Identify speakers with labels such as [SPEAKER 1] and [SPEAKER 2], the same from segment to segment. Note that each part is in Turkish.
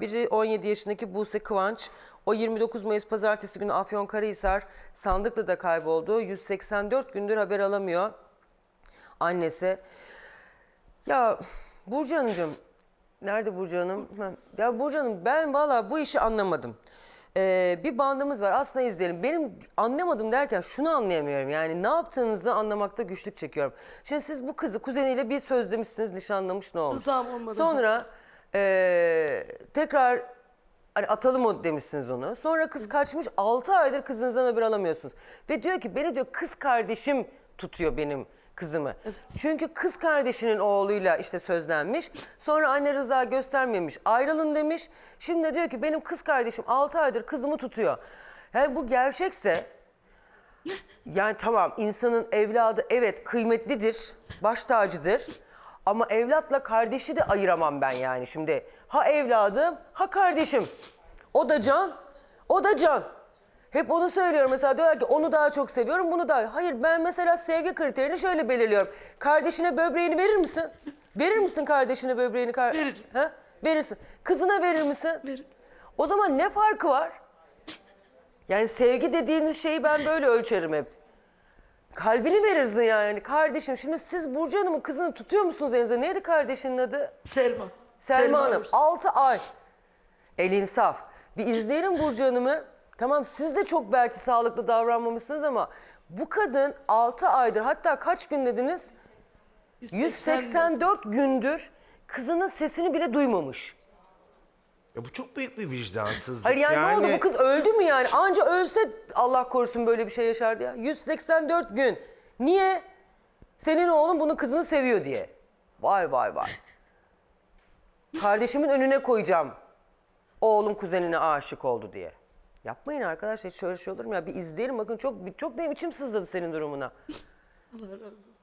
[SPEAKER 1] Biri 17 yaşındaki Buse Kıvanç. O 29 Mayıs pazartesi günü Afyonkarahisar Sandıklı'da kayboldu. 184 gündür haber alamıyor annesi. Ya Burcu Hanımcığım, nerede Burcu Hanım? Ha, Ya Burcu Hanım ben valla bu işi anlamadım. Ee, bir bandımız var aslında izleyelim. Benim anlamadım derken şunu anlayamıyorum. Yani ne yaptığınızı anlamakta güçlük çekiyorum. Şimdi siz bu kızı kuzeniyle bir sözlemişsiniz, nişanlamış ne olmuş?
[SPEAKER 2] Rızam olmadı.
[SPEAKER 1] Sonra ee, tekrar hani atalım o demişsiniz onu. Sonra kız kaçmış 6 aydır kızınızdan haber alamıyorsunuz. Ve diyor ki beni diyor kız kardeşim tutuyor benim kızımı. Çünkü kız kardeşinin oğluyla işte sözlenmiş. Sonra anne rıza göstermemiş ayrılın demiş. Şimdi de diyor ki benim kız kardeşim 6 aydır kızımı tutuyor. Yani bu gerçekse yani tamam insanın evladı evet kıymetlidir, baş tacıdır. Ama evlatla kardeşi de ayıramam ben yani şimdi. Ha evladım, ha kardeşim. O da can, o da can. Hep onu söylüyorum mesela diyorlar ki onu daha çok seviyorum, bunu daha. Hayır ben mesela sevgi kriterini şöyle belirliyorum. Kardeşine böbreğini verir misin? Verir misin kardeşine böbreğini? Kar-
[SPEAKER 2] Veririm.
[SPEAKER 1] Ha? Verirsin. Kızına verir misin?
[SPEAKER 2] Veririm.
[SPEAKER 1] O zaman ne farkı var? Yani sevgi dediğiniz şeyi ben böyle ölçerim hep. Kalbini verirsin yani kardeşim. Şimdi siz Burcu Hanım'ın kızını tutuyor musunuz elinize? Neydi kardeşinin adı?
[SPEAKER 2] Selma.
[SPEAKER 1] Selma Hanım.
[SPEAKER 2] Öz.
[SPEAKER 1] 6 ay. El insaf. Bir izleyelim Burcu Hanım'ı. Tamam siz de çok belki sağlıklı davranmamışsınız ama bu kadın 6 aydır hatta kaç gün dediniz? 184 gündür kızının sesini bile duymamış.
[SPEAKER 3] Ya bu çok büyük bir vicdansızlık.
[SPEAKER 1] Hayır yani, ne oldu bu kız öldü mü yani? Anca ölse Allah korusun böyle bir şey yaşardı ya. 184 gün. Niye? Senin oğlun bunu kızını seviyor diye. Vay vay vay. Kardeşimin önüne koyacağım. Oğlum kuzenine aşık oldu diye. Yapmayın arkadaşlar hiç şöyle şey olur mu ya? Bir izleyelim bakın çok çok benim içim sızladı senin durumuna.
[SPEAKER 2] Allah razı olsun.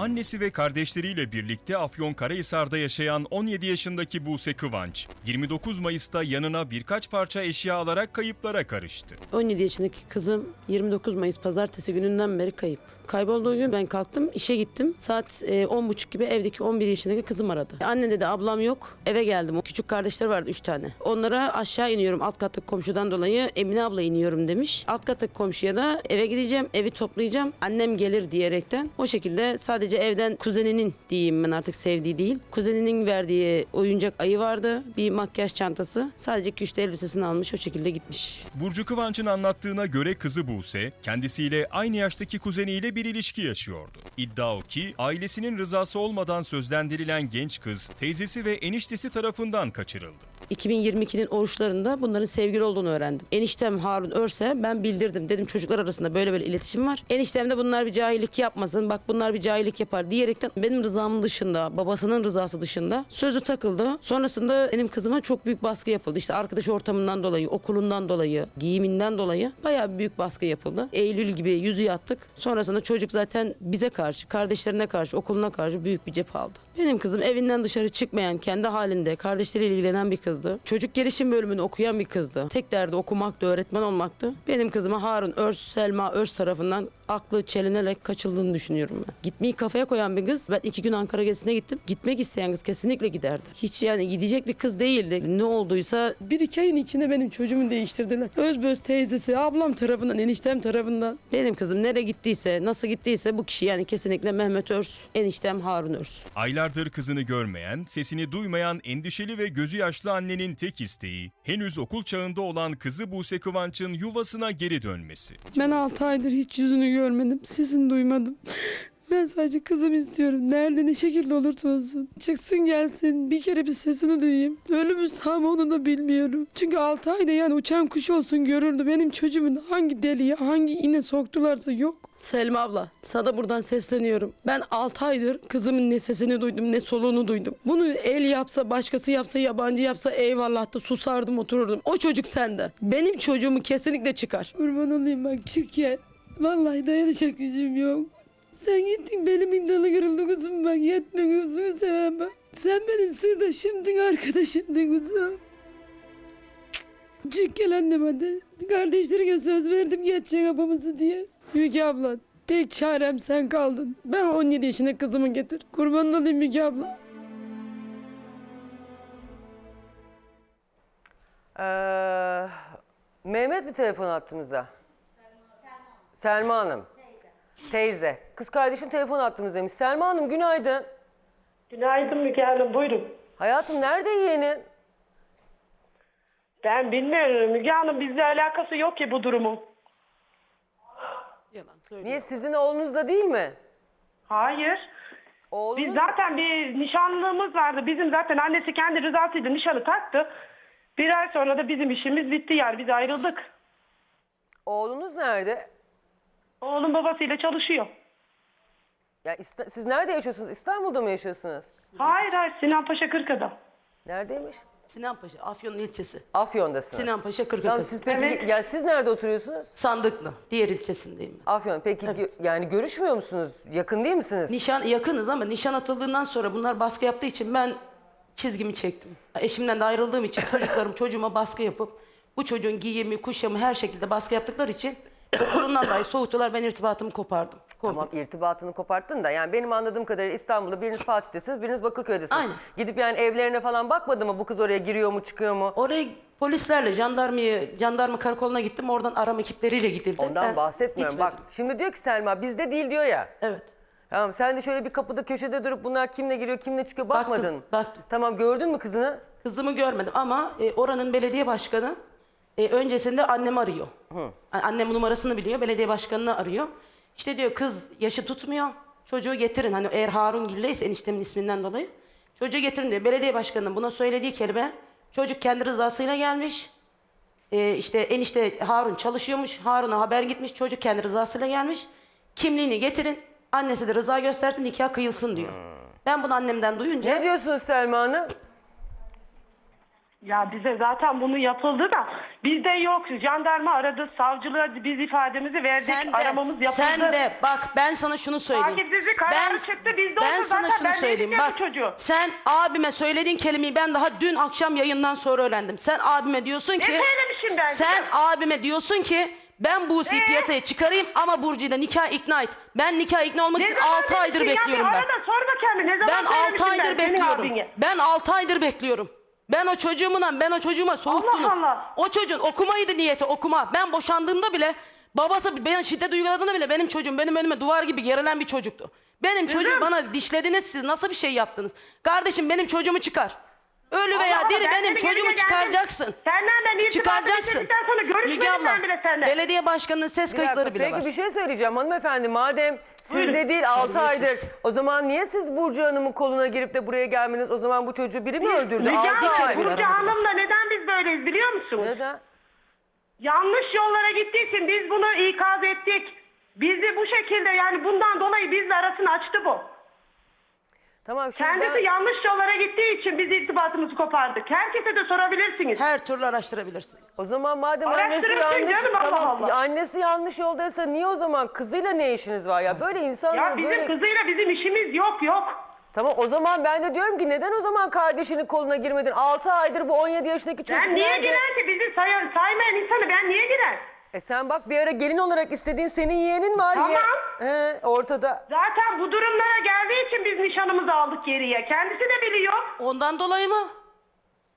[SPEAKER 4] Annesi ve kardeşleriyle birlikte Afyonkarahisar'da yaşayan 17 yaşındaki Buse Kıvanç, 29 Mayıs'ta yanına birkaç parça eşya alarak kayıplara karıştı.
[SPEAKER 2] 17 yaşındaki kızım 29 Mayıs pazartesi gününden beri kayıp. Kaybolduğu gün ben kalktım, işe gittim. Saat e, 10.30 gibi evdeki 11 yaşındaki kızım aradı. Anne dedi ablam yok. Eve geldim. O küçük kardeşler vardı 3 tane. Onlara aşağı iniyorum alt kattaki komşudan dolayı Emine abla iniyorum demiş. Alt kattaki komşuya da eve gideceğim, evi toplayacağım. Annem gelir diyerekten. O şekilde sadece evden kuzeninin diyeyim ben artık sevdiği değil. Kuzeninin verdiği oyuncak ayı vardı. Bir makyaj çantası. Sadece güçlü elbisesini almış o şekilde gitmiş.
[SPEAKER 4] Burcu Kıvanç'ın anlattığına göre kızı Buse, kendisiyle aynı yaştaki kuzeniyle bir ilişki yaşıyordu. İddia o ki ailesinin rızası olmadan sözlendirilen genç kız, teyzesi ve eniştesi tarafından kaçırıldı.
[SPEAKER 2] 2022'nin oruçlarında bunların sevgili olduğunu öğrendim. Eniştem Harun Örse ben bildirdim. Dedim çocuklar arasında böyle böyle iletişim var. Eniştem de bunlar bir cahillik yapmasın. Bak bunlar bir cahillik yapar diyerekten benim rızamın dışında, babasının rızası dışında sözü takıldı. Sonrasında benim kızıma çok büyük baskı yapıldı. İşte arkadaş ortamından dolayı, okulundan dolayı, giyiminden dolayı bayağı büyük baskı yapıldı. Eylül gibi yüzü yattık. Sonrasında çocuk zaten bize karşı, kardeşlerine karşı, okuluna karşı büyük bir cephe aldı. Benim kızım evinden dışarı çıkmayan, kendi halinde, kardeşleriyle ilgilenen bir kızdı. Çocuk gelişim bölümünü okuyan bir kızdı. Tek derdi okumaktı, öğretmen olmaktı. Benim kızıma Harun Örs, Selma Örs tarafından aklı çelinerek kaçıldığını düşünüyorum ben. Gitmeyi kafaya koyan bir kız. Ben iki gün Ankara gezisine gittim. Gitmek isteyen kız kesinlikle giderdi. Hiç yani gidecek bir kız değildi. Ne olduysa bir iki ayın içinde benim çocuğumu değiştirdiler. Özböz teyzesi, ablam tarafından, eniştem tarafından. Benim kızım nereye gittiyse, nasıl gittiyse bu kişi yani kesinlikle Mehmet Örs, eniştem Harun Örs.
[SPEAKER 4] Aylardır kızını görmeyen, sesini duymayan endişeli ve gözü yaşlı annenin tek isteği, henüz okul çağında olan kızı Buse Kıvanç'ın yuvasına geri dönmesi.
[SPEAKER 2] Ben 6 aydır hiç yüzünü görmedim. Sesini duymadım. Ben sadece kızım istiyorum. Nerede ne şekilde olursa olsun. Çıksın gelsin. Bir kere bir sesini duyayım. Ölümü sağ mı onu da bilmiyorum. Çünkü 6 ayda yani uçan kuş olsun görürdü. Benim çocuğumun hangi deliğe hangi ine soktularsa yok. Selma abla sana buradan sesleniyorum. Ben 6 aydır kızımın ne sesini duydum ne soluğunu duydum. Bunu el yapsa başkası yapsa yabancı yapsa eyvallah da susardım otururdum. O çocuk sende. Benim çocuğumu kesinlikle çıkar. Kurban olayım bak çık gel. Vallahi dayanacak gücüm yok. Sen gittin benim indalı kırıldı kuzum bak yetme gözünü seveyim bak. Sen benim sırdaşımdın arkadaşımdın kuzum. Çık gel annem hadi. Kardeşlerine söz verdim geçecek kapımızı diye. Müge abla Tek çarem sen kaldın. Ben 17 yaşında kızımı getir. Kurban olayım Müge abla.
[SPEAKER 1] Ee, Mehmet mi telefon attığımızda? Selma Hanım. Teyze. Kız kardeşin telefon attığımızdaymış. Selma Hanım günaydın.
[SPEAKER 5] Günaydın Müge Hanım, buyurun.
[SPEAKER 1] Hayatım nerede yeğenin?
[SPEAKER 5] Ben bilmiyorum Müge Hanım, bizle alakası yok ki bu durumun.
[SPEAKER 2] Yalan söyle.
[SPEAKER 1] Niye sizin oğlunuzda değil mi?
[SPEAKER 5] Hayır.
[SPEAKER 1] Oğlunuz
[SPEAKER 5] Biz zaten bir nişanlığımız vardı. Bizim zaten annesi kendi rızasıyla nişanı taktı. Bir ay sonra da bizim işimiz bitti yani biz ayrıldık.
[SPEAKER 1] Oğlunuz nerede?
[SPEAKER 5] Oğlum babasıyla çalışıyor.
[SPEAKER 1] Ya İsta- siz nerede yaşıyorsunuz? İstanbul'da mı yaşıyorsunuz?
[SPEAKER 5] Hayır hayır Sinan Paşa Kırka'da.
[SPEAKER 1] Neredeymiş?
[SPEAKER 2] Sinan Paşa, Afyon'un ilçesi.
[SPEAKER 1] Afyon'dasınız.
[SPEAKER 2] Sinan Paşa Kırkakız.
[SPEAKER 1] Tamam siz peki
[SPEAKER 5] Evet.
[SPEAKER 1] yani siz nerede oturuyorsunuz?
[SPEAKER 2] Sandıklı. Diğer ilçesindeyim.
[SPEAKER 1] Afyon. Peki gö- yani görüşmüyor musunuz? Yakın değil misiniz?
[SPEAKER 2] Nişan yakınız ama nişan atıldığından sonra bunlar baskı yaptığı için ben çizgimi çektim. Eşimden de ayrıldığım için çocuklarım çocuğuma baskı yapıp bu çocuğun giyimi, kuşamı her şekilde baskı yaptıkları için okulundan dahi soğuttular. Ben irtibatımı kopardım. Koptum.
[SPEAKER 1] Tamam irtibatını koparttın da yani benim anladığım kadarıyla İstanbul'da biriniz Fatih'tesiniz, biriniz Bakırköy'desiniz.
[SPEAKER 2] Aynen.
[SPEAKER 1] Gidip yani evlerine falan bakmadı mı bu kız oraya giriyor mu çıkıyor mu?
[SPEAKER 2] Oraya polislerle jandarmayı, jandarma karakoluna gittim. Oradan arama ekipleriyle gidildi.
[SPEAKER 1] Ondan
[SPEAKER 2] Ben
[SPEAKER 1] bahsetmiyorum. Bak
[SPEAKER 2] gitmedim.
[SPEAKER 1] şimdi diyor ki Selma bizde değil diyor ya.
[SPEAKER 2] Evet.
[SPEAKER 1] Tamam sen de şöyle bir kapıda köşede durup bunlar kimle giriyor kimle çıkıyor bakmadın.
[SPEAKER 2] Baktım, baktım.
[SPEAKER 1] Tamam gördün mü kızını?
[SPEAKER 2] Kızımı görmedim ama e, oranın belediye başkanı e, öncesinde annemi arıyor. Yani Annem numarasını biliyor, belediye başkanını arıyor. İşte diyor kız yaşı tutmuyor, çocuğu getirin. Hani eğer Harun Gil'deyse eniştemin isminden dolayı. Çocuğu getirin diyor. Belediye başkanının buna söylediği kelime çocuk kendi rızasıyla gelmiş. E, işte enişte Harun çalışıyormuş. Harun'a haber gitmiş. Çocuk kendi rızasıyla gelmiş. Kimliğini getirin. Annesi de rıza göstersin nikah kıyılsın diyor. Ben bunu annemden duyunca
[SPEAKER 1] Ne diyorsunuz Selma Hanım?
[SPEAKER 5] Ya bize zaten bunu yapıldı da bizde yok. Jandarma aradı, savcılığa biz ifademizi verdik,
[SPEAKER 2] Sen de,
[SPEAKER 5] aramamız yapıldı.
[SPEAKER 2] sen de bak ben sana şunu söyleyeyim.
[SPEAKER 5] Takipsizlik kararı çıktı, bizde
[SPEAKER 2] ben sana
[SPEAKER 5] zaten
[SPEAKER 2] şunu
[SPEAKER 5] ben
[SPEAKER 2] söyleyeyim. Bak
[SPEAKER 5] çocuğu.
[SPEAKER 2] sen abime söylediğin kelimeyi ben daha dün akşam yayından sonra öğrendim. Sen abime diyorsun ki
[SPEAKER 5] söylemişim ben
[SPEAKER 2] Sen
[SPEAKER 5] size?
[SPEAKER 2] abime diyorsun ki ben Buse'yi
[SPEAKER 5] Ee?
[SPEAKER 2] piyasaya çıkarayım ama Burcu'yu da nikah ikna et. Ben nikah ikna olmak
[SPEAKER 5] Ne
[SPEAKER 2] için
[SPEAKER 5] zaman
[SPEAKER 2] 6 aydır bekliyorum
[SPEAKER 5] Bir
[SPEAKER 2] ben.
[SPEAKER 5] Arada sor bakayım ne zaman
[SPEAKER 2] Ben 6
[SPEAKER 5] söylemişim
[SPEAKER 2] aydır
[SPEAKER 5] ben
[SPEAKER 2] bekliyorum. Ben 6 aydır bekliyorum. Ben o çocuğumla ben o çocuğuma soğuttunuz.
[SPEAKER 5] Allah.
[SPEAKER 2] O çocuğun okumaydı niyeti okuma. Ben boşandığımda bile babası bana şiddet uyguladığında bile benim çocuğum benim önüme duvar gibi gerilen bir çocuktu. Benim çocuğu bana dişlediniz siz nasıl bir şey yaptınız? Kardeşim benim çocuğumu çıkar. Ölü veya
[SPEAKER 5] Allah Allah,
[SPEAKER 2] diri
[SPEAKER 5] ben
[SPEAKER 2] benim çocuğumu
[SPEAKER 5] geldim.
[SPEAKER 2] çıkaracaksın.
[SPEAKER 5] Senden ben irtibatı
[SPEAKER 2] Çıkaracaksın.
[SPEAKER 5] bitirdikten sonra görüşmedim
[SPEAKER 2] Müge abla,
[SPEAKER 5] ben bile seninle.
[SPEAKER 2] belediye başkanının ses
[SPEAKER 1] Bir dakika,
[SPEAKER 2] kayıtları bile
[SPEAKER 1] Peki
[SPEAKER 2] var.
[SPEAKER 1] bir şey söyleyeceğim hanımefendi. Madem sizde değil 6 aydır o zaman niye siz Burcu Hanım'ın koluna girip de buraya gelmediniz? O zaman bu çocuğu biri mi öldürdü?
[SPEAKER 5] Müge
[SPEAKER 1] 6
[SPEAKER 5] Hanım,
[SPEAKER 1] ay.
[SPEAKER 5] Burcu. Hanım'la neden biz böyleyiz biliyor musunuz?
[SPEAKER 1] Neden?
[SPEAKER 5] Yanlış yollara gittiği için biz bunu ikaz ettik. Bizi bu şekilde yani bundan dolayı bizle arasını açtı bu.
[SPEAKER 1] Tamam şimdi
[SPEAKER 5] Kendisi
[SPEAKER 1] ben...
[SPEAKER 5] yanlış yollara gittiği için biz irtibatımızı kopardık. Herkese de sorabilirsiniz.
[SPEAKER 2] Her türlü araştırabilirsin.
[SPEAKER 1] O zaman madem annesi
[SPEAKER 5] Araştırırsın
[SPEAKER 1] yanlış,
[SPEAKER 5] canım, Allah
[SPEAKER 1] tamam,
[SPEAKER 5] Allah.
[SPEAKER 1] annesi yanlış yoldaysa niye o zaman kızıyla ne işiniz var ya? Böyle insanlar
[SPEAKER 5] Ya bizim
[SPEAKER 1] böyle...
[SPEAKER 5] kızıyla bizim işimiz yok yok.
[SPEAKER 1] Tamam o zaman ben de diyorum ki neden o zaman kardeşinin koluna girmedin? 6 aydır bu 17 yaşındaki çocuk
[SPEAKER 5] Ben niye
[SPEAKER 1] nerede?
[SPEAKER 5] girer ki bizi sayan, saymayan insanı ben niye girer?
[SPEAKER 1] E sen bak bir ara gelin olarak istediğin senin yeğenin var
[SPEAKER 5] Tamam.
[SPEAKER 1] ya. He, ortada.
[SPEAKER 5] Zaten bu durumlara geldiği için biz nişanımızı aldık geriye. Kendisi de biliyor.
[SPEAKER 2] Ondan dolayı mı?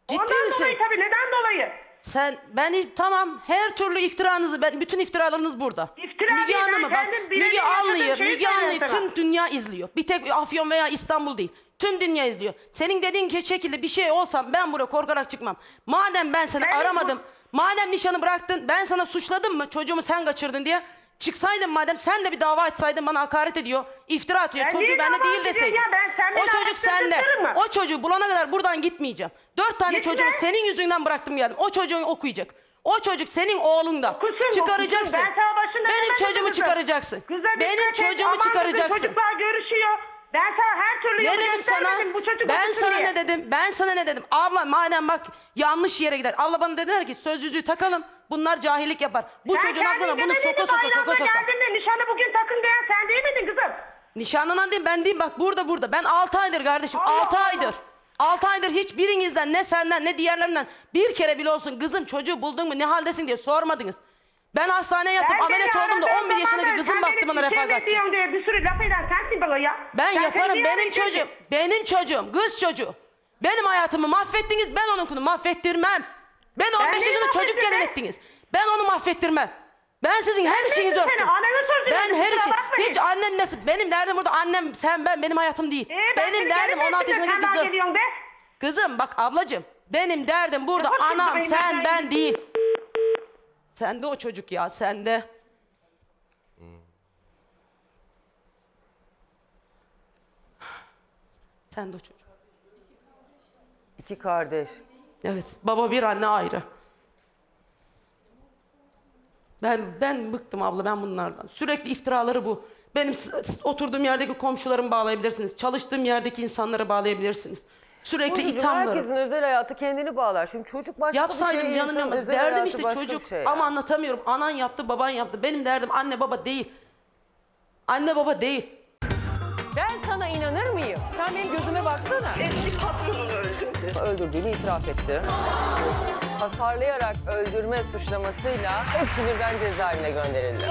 [SPEAKER 2] Ciddi
[SPEAKER 5] Ondan
[SPEAKER 2] misin?
[SPEAKER 5] dolayı tabii neden dolayı?
[SPEAKER 2] Sen ben tamam her türlü iftiranızı ben bütün iftiralarınız burada.
[SPEAKER 5] İftira değil, ben
[SPEAKER 2] Hanım'ı bak
[SPEAKER 5] kendim birebir
[SPEAKER 2] Müge
[SPEAKER 5] yaşadığım
[SPEAKER 2] Anlı'yı
[SPEAKER 5] şeyi
[SPEAKER 2] Müge
[SPEAKER 5] söylüyorum sana.
[SPEAKER 2] tüm dünya izliyor. Bir tek Afyon veya İstanbul değil. Tüm dünya izliyor. Senin dediğin ki şekilde bir şey olsam ben buraya korkarak çıkmam. Madem ben seni
[SPEAKER 5] Ben-
[SPEAKER 2] aramadım. Madem nişanı bıraktın ben sana suçladım mı çocuğumu sen kaçırdın diye. Çıksaydın madem sen de bir dava açsaydın bana hakaret ediyor. iftira atıyor.
[SPEAKER 5] Ben
[SPEAKER 2] çocuğu
[SPEAKER 5] niye
[SPEAKER 2] bende
[SPEAKER 5] dava
[SPEAKER 2] değil
[SPEAKER 5] açacağım
[SPEAKER 2] deseydin.
[SPEAKER 5] ya? Ben seninle
[SPEAKER 2] o çocuk sende. O çocuğu bulana kadar buradan gitmeyeceğim. Dört tane
[SPEAKER 5] Gitme.
[SPEAKER 2] çocuğu senin yüzünden bıraktım geldim. O çocuğun okuyacak. O çocuk senin oğlun da.
[SPEAKER 5] Okusun,
[SPEAKER 2] çıkaracaksın.
[SPEAKER 5] okusun. Ben sana başında
[SPEAKER 2] Benim çocuğumu
[SPEAKER 5] kızım.
[SPEAKER 2] çıkaracaksın.
[SPEAKER 5] Kıza
[SPEAKER 2] Benim
[SPEAKER 5] dikkat et,
[SPEAKER 2] çocuğumu
[SPEAKER 5] aman kızım,
[SPEAKER 2] çıkaracaksın.
[SPEAKER 5] Çocuklar görüşüyor. Ben sana her türlü
[SPEAKER 2] Ne
[SPEAKER 5] yolu
[SPEAKER 2] dedim sana?
[SPEAKER 5] göstermedim bu çocuk
[SPEAKER 2] Ben
[SPEAKER 5] okusun
[SPEAKER 2] sana
[SPEAKER 5] diye.
[SPEAKER 2] ne dedim? Ben sana ne dedim? Abla madem bak yanlış yere gider. Abla bana dediler ki söz yüzüğü takalım. Bunlar cahillik yapar. Bu
[SPEAKER 5] Sen
[SPEAKER 2] çocuğun
[SPEAKER 5] kendin
[SPEAKER 2] aklına bunu
[SPEAKER 5] demedin
[SPEAKER 2] soka soka
[SPEAKER 5] bayramda
[SPEAKER 2] soka soka.
[SPEAKER 5] geldin de nişanı bugün takın diyen sen değil miydin kızım?
[SPEAKER 2] Nişanlınan değil ben değil bak burada burada. Ben 6 aydır kardeşim
[SPEAKER 5] Allah
[SPEAKER 2] 6
[SPEAKER 5] Allah.
[SPEAKER 2] aydır. 6 aydır hiç birinizden ne senden ne diğerlerinden bir kere bile olsun kızım çocuğu buldun mu ne haldesin diye sormadınız. Ben hastaneye yattım.
[SPEAKER 5] Ben
[SPEAKER 2] ameliyat
[SPEAKER 5] seni
[SPEAKER 2] oldum da
[SPEAKER 5] aradım,
[SPEAKER 2] 11 yaşındaki
[SPEAKER 5] babam,
[SPEAKER 2] kızım
[SPEAKER 5] sen
[SPEAKER 2] baktı
[SPEAKER 5] beni
[SPEAKER 2] bana
[SPEAKER 5] şey
[SPEAKER 2] refakatçi.
[SPEAKER 5] diyorsun diye bir sürü laf eden sensin bana ya.
[SPEAKER 2] Ben yaparım.
[SPEAKER 5] seni
[SPEAKER 2] Benim
[SPEAKER 5] niye
[SPEAKER 2] çocuğum. Benim çocuğum. Kız çocuğu. Benim hayatımı mahvettiniz. Ben onunkunu mahvettirmem. Ben 15
[SPEAKER 5] neyi
[SPEAKER 2] yaşında çocuk
[SPEAKER 5] mahvettim
[SPEAKER 2] gelin
[SPEAKER 5] be?
[SPEAKER 2] ettiniz. Ben onu mahvettirmem. Ben sizin her şeyinizi
[SPEAKER 5] seni, ananı sözünü
[SPEAKER 2] Ben her
[SPEAKER 5] kusura
[SPEAKER 2] şey.
[SPEAKER 5] bakmayın.
[SPEAKER 2] Hiç annem nasıl? Benim derdim burada annem sen ben benim hayatım değil.
[SPEAKER 5] Ee, ben
[SPEAKER 2] benim
[SPEAKER 5] seni
[SPEAKER 2] derdim
[SPEAKER 5] gelin
[SPEAKER 2] 16
[SPEAKER 5] ettim de
[SPEAKER 2] yaşındaki
[SPEAKER 5] daha
[SPEAKER 2] kızım.
[SPEAKER 5] geliyorsun be.
[SPEAKER 2] Kızım bak ablacığım. Benim derdim burada
[SPEAKER 5] Yapar mısın
[SPEAKER 2] anam
[SPEAKER 5] benim
[SPEAKER 2] sen
[SPEAKER 5] ben-
[SPEAKER 2] ben değil. Sende o çocuk ya sende. Sende o çocuk.
[SPEAKER 1] İki kardeş.
[SPEAKER 2] Evet. Baba bir anne ayrı. Ben ben bıktım abla ben bunlardan. Sürekli iftiraları bu. Benim s- s- oturduğum yerdeki komşularımı bağlayabilirsiniz. Çalıştığım yerdeki insanları bağlayabilirsiniz. Sürekli
[SPEAKER 1] Burcucuğum,
[SPEAKER 2] ithamları.
[SPEAKER 1] herkesin özel hayatı kendini bağlar. Şimdi çocuk başka bir
[SPEAKER 2] Yapsaydım
[SPEAKER 1] şey,
[SPEAKER 2] canım
[SPEAKER 1] insanın özel
[SPEAKER 2] Derdim
[SPEAKER 1] hayatı
[SPEAKER 2] işte
[SPEAKER 1] başka
[SPEAKER 2] çocuk.
[SPEAKER 1] bir şey.
[SPEAKER 2] Ama anlatamıyorum. Anan yaptı, baban yaptı. Benim derdim anne baba değil. Anne baba değil.
[SPEAKER 1] Ben sana inanır mıyım? Sen benim gözüme baksana.
[SPEAKER 5] Eski patronunu öldürdü.
[SPEAKER 1] Öldürdüğünü itiraf etti. Hasarlayarak öldürme suçlamasıyla hepsi birden cezaevine gönderildi.